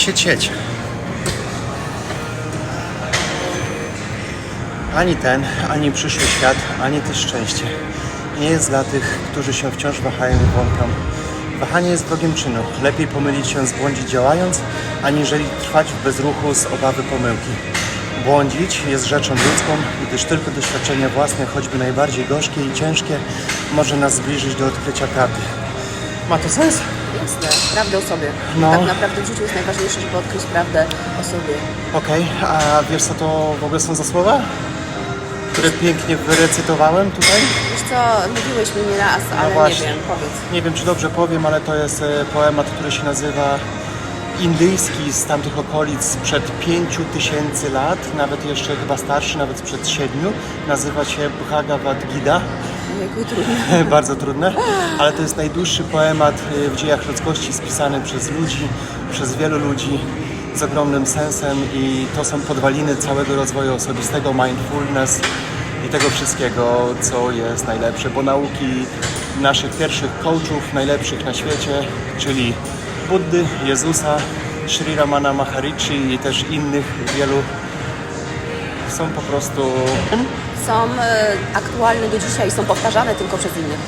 sieć, sieć. Ani ten, ani przyszły świat, ani też szczęście nie jest dla tych, którzy się wciąż wahają i wątpią. Wahanie jest wrogiem czynu. Lepiej pomylić się, zbłądzić działając, aniżeli trwać w bezruchu z obawy pomyłki. Błądzić jest rzeczą ludzką, gdyż tylko doświadczenie własne, choćby najbardziej gorzkie i ciężkie, może nas zbliżyć do odkrycia prawdy. Ma to sens? Jasne, prawdę o sobie. No. Tak naprawdę w życiu jest najważniejsze, żeby odkryć prawdę o sobie. Okej, a wiesz co to w ogóle są za słowa? Które pięknie wyrecytowałem tutaj? Wiesz co, mówiłeś mi nie raz, ale nie właśnie. wiem, powiedz. Nie wiem, czy dobrze powiem, ale to jest e, poemat, który się nazywa indyjski z tamtych okolic sprzed 5000 lat, nawet jeszcze chyba starszy, nawet sprzed 7. Nazywa się Bhagavad Gita. Trudno. Bardzo trudne, ale to jest najdłuższy poemat y, w dziejach ludzkości spisany przez ludzi, przez wielu ludzi z ogromnym sensem i to są podwaliny całego rozwoju osobistego, mindfulness i tego wszystkiego, co jest najlepsze, bo nauki naszych pierwszych coachów, najlepszych na świecie, czyli Buddy, Jezusa, Sri Ramana Maharishi i też innych wielu są po prostu Są e, aktualne do dzisiaj, są powtarzane tylko przez innych.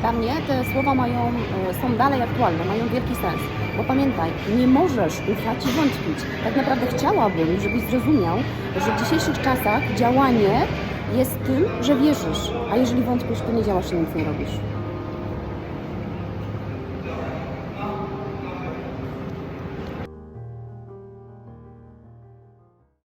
Dla mnie te słowa mają, e, są dalej aktualne, mają wielki sens. Bo pamiętaj, nie możesz ufać i wątpić. Tak naprawdę chciałabym, żebyś zrozumiał, że w dzisiejszych czasach działanie jest tym, że wierzysz. A jeżeli wątpisz, to nie działasz i nic nie robisz.